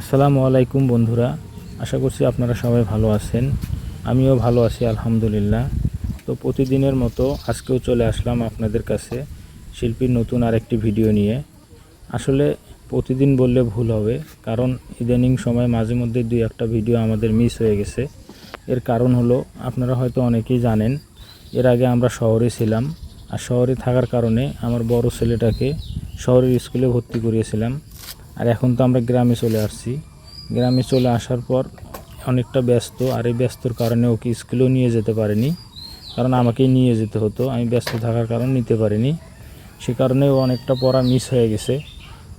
আসসালামু আলাইকুম বন্ধুরা, আশা করছি আপনারা সবাই ভালো আছেন। আমিও ভালো আছি, আলহামদুলিল্লাহ। তো প্রতিদিনের মতো আজকেও চলে আসলাম আপনাদের কাছে শিল্পীর নতুন আরেকটি ভিডিও নিয়ে। আসলে প্রতিদিন বললে ভুল হবে, কারণ ইদানিং সময় মাঝে মধ্যে দুই একটা ভিডিও আমাদের মিস হয়ে গেছে। এর কারণ হলো, আপনারা হয়তো অনেকেই জানেন, এর আগে আমরা শহরে ছিলাম। আর শহরে থাকার কারণে আমার বড় ছেলেটাকে শহরের স্কুলে ভর্তি করিয়েছিলাম। আর এখন তো আমরা গ্রামে চলে আসছি। গ্রামে চলে আসার পর অনেকটা ব্যস্ত, আর এই ব্যস্তর কারণে ওকে স্কুলেও নিয়ে যেতে পারিনি। কারণ আমাকেই নিয়ে যেতে হতো, আমি ব্যস্ত থাকার কারণে নিতে পারিনি। সে কারণে ও অনেকটা পড়া মিস হয়ে গেছে।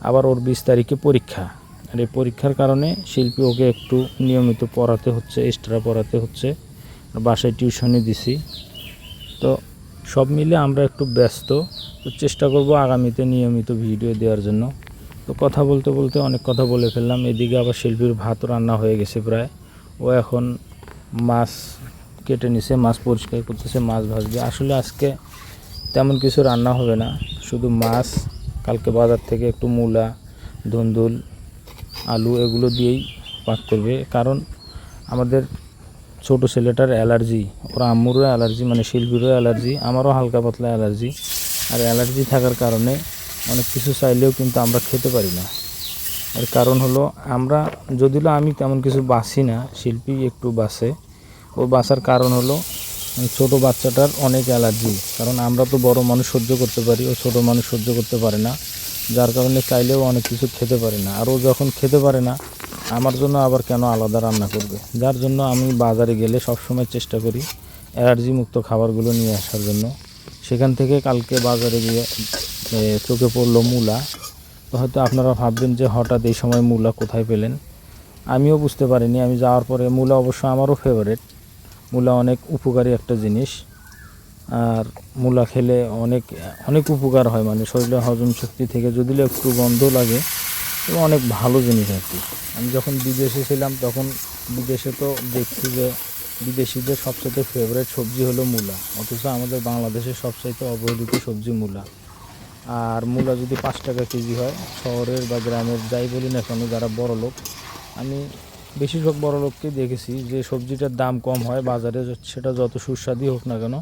আবার ওর বিশ তারিখে পরীক্ষা। আর এই পরীক্ষার কারণে শিল্পী ওকে একটু নিয়মিত পড়াতে হচ্ছে এক্সট্রা পড়াতে হচ্ছে। বাসায় টিউশনি দিছি। তো সব মিলে আমরা একটু ব্যস্ত। তো চেষ্টা করব আগামীতে নিয়মিত ভিডিও দেওয়ার জন্য। তো কথা বলতে বলতে অনেক কথা বলে ফেললাম। এদিকে আবার শিল্পীর ভাত রান্না হয়ে গেছে প্রায়। ও এখন মাছ কেটে নিছে, মাছ পরিষ্কার করতেছে, মাছ ভাজবে। আসলে আজকে তেমন কিছু রান্না হবে না। শুধু মাছ, কালকে বাজার থেকে একটু মূলা, ধুন্দুল, আলু এগুলো দিয়েই পাক করবে। কারণ আমাদের ছোট ছেলেটার অ্যালার্জি, ওর আম্মুরও অ্যালার্জি মানে শিল্পীরও অ্যালার্জি, আমারও হালকা পাতলা অ্যালার্জি। আর অ্যালার্জি থাকার কারণে অনেক কিছু চাইলেও কিন্তু আমরা খেতে পারি না। এর কারণ হলো, আমরা যদিও আমি তেমন কিছু বাসি না, শিল্পী একটু বাসে। ও বাসার কারণ হলো, ছোট বাচ্চাটার অনেক অ্যালার্জি। কারণ আমরা তো বড় মানুষ সহ্য করতে পারি, ও ছোট মানুষ সহ্য করতে পারে না। যার কারণে চাইলেও অনেক কিছু খেতে পারে না। আর ও যখন খেতে পারে না, আমার জন্য আবার কেন আলাদা রান্না করবে? যার জন্য আমি বাজারে গেলে সবসময় চেষ্টা করি অ্যালার্জি মুক্ত খাবারগুলো নিয়ে আসার জন্য। সেখান থেকে কালকে বাজারে গিয়ে চোখে পড়ল মূলা। তো হয়তো আপনারা ভাববেন যে হঠাৎ এই সময় মূলা কোথায় পেলেন? আমিও বুঝতে পারিনি। আমি যাওয়ার পরে মূলা অবশ্য আমারও ফেভারেট মূলা অনেক উপকারী একটা জিনিস। আর মূলা খেলে অনেক অনেক উপকার হয় মানে শরীরে হজম শক্তি থেকে। যদিও একটু গন্ধ লাগে তো অনেক ভালো জিনিস আর কি। আমি যখন বিদেশে ছিলাম, তখন বিদেশে তো দেখছি যে বিদেশিদের সবচেয়ে ফেভারেট সবজি হলো মূলা। অথচ আমাদের বাংলাদেশের সবচাইতে অবহেলিত সবজি মূলা। আর মূলা যদি পাঁচ টাকা কেজি হয়, শহরের বা গ্রামের যাই বলি না কেন, যারা বড় লোক, আমি বেশিরভাগ বড় লোককে দেখেছি যে সবজিটার দাম কম হয়, বাজারে সেটা যত সুস্বাদু হোক না কেন,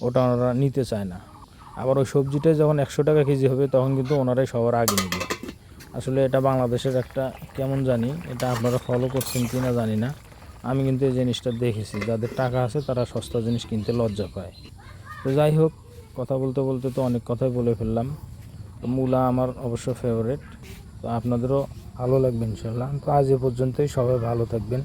ওটা ওনারা নিতে চায় না। আবার ওই সবজিটা যখন একশো টাকা কেজি হবে, তখন কিন্তু ওনারাই সবার আগে নেবে। আসলে এটা বাংলাদেশের একটা, কেমন জানি, এটা আপনারা ফলো করছেন কি না জানি না। আমি কিন্তু এই জিনিসটা দেখেছি, যাদের টাকা আছে তারা সস্তা জিনিস কিনতে লজ্জা পায়। তো যাই হোক কথা বলতে বলতে তো অনেক কথাই বলে ফেললাম। তো মূলা আমার অবশ্য ফেভারেট তো আপনাদেরও ভালো লাগবে ইনশাল্লাহ তো আজ এ পর্যন্তই। সবাই ভালো থাকবেন।